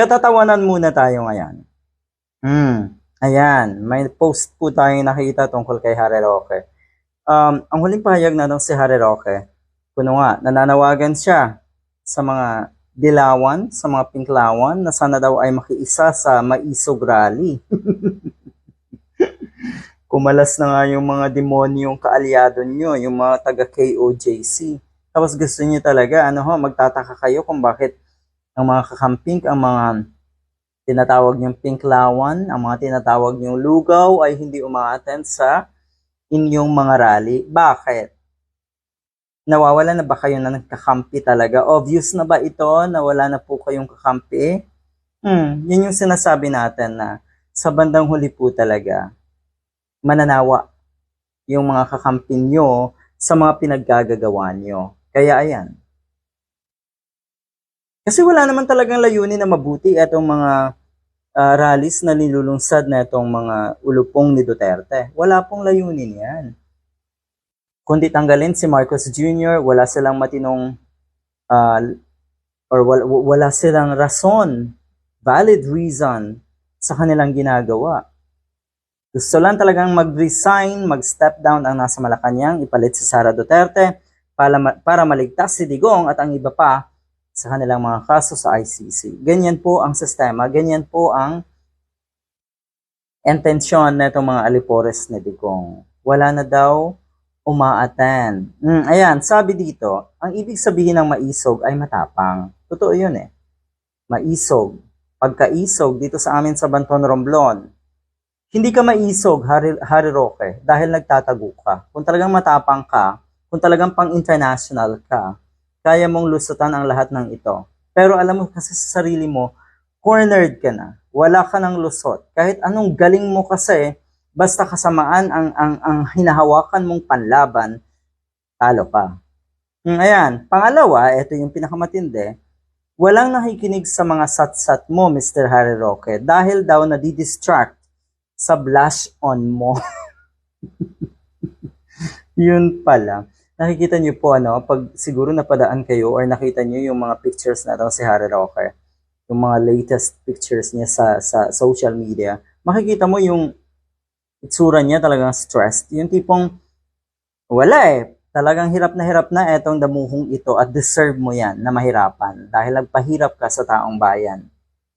Katatawanan muna tayo ngayon. Hmm, ayan, may post po tayong nakita tungkol kay Harry Roque. Um, ang huling pahayag na si Harry Roque, kuno nga, nananawagan siya sa mga dilawan, sa mga pinklawan, na sana daw ay makiisa sa maisog rally. Kumalas na nga yung mga demonyong kaalyado nyo, yung mga taga KOJC. Tapos gusto niyo talaga, ano ho, magtataka kayo kung bakit ang mga kakamping, ang mga tinatawag niyong pinklawan, ang mga tinatawag niyong lugaw ay hindi umaattend sa inyong mga rally. Bakit? Nawawala na ba kayo na nagkakampi talaga? Obvious na ba ito na wala na po kayong kakampi? Hmm, yun yung sinasabi natin na sa bandang huli po talaga, mananawa yung mga kakampi nyo sa mga pinaggagagawa nyo. Kaya ayan. Kasi wala naman talagang layunin na mabuti itong mga ah, rallies na nilulunsad na itong mga ulupong ni Duterte. Wala pong layunin yan. Kundi tanggalin si Marcos Jr., wala silang matinong ah, or wala, wala silang rason, valid reason sa kanilang ginagawa. Gusto lang talagang mag-resign, mag-step down ang nasa Malacanang, ipalit si Sara Duterte para, para maligtas si Digong at ang iba pa sa kanilang mga kaso sa ICC. Ganyan po ang sistema, ganyan po ang intensyon na itong mga alipores ni Digong. Wala na daw umaattend. Mm, ayan, sabi dito, ang ibig sabihin ng maisog ay matapang. Totoo yun eh. Maisog. Pagkaisog dito sa amin sa Banton Romblon, hindi ka maisog, Harry, Harry Roque, dahil nagtatago ka. Kung talagang matapang ka, kung talagang pang-international ka, kaya mong lusutan ang lahat ng ito. Pero alam mo kasi sa sarili mo, cornered ka na. Wala ka ng lusot. Kahit anong galing mo kasi, basta kasamaan ang, ang, ang hinahawakan mong panlaban, talo ka. Hmm, ayan. Pangalawa, ito yung pinakamatindi, walang nakikinig sa mga sat-sat mo, Mr. Harry Roque, dahil daw nadidistract sa blush on mo. Yun pala. Nakikita niyo po ano, pag siguro napadaan kayo or nakita niyo yung mga pictures na si Harry Roque, yung mga latest pictures niya sa sa social media, makikita mo yung itsura niya talagang stressed. Yung tipong wala eh. Talagang hirap na hirap na etong damuhong ito at deserve mo yan na mahirapan dahil nagpahirap ka sa taong bayan.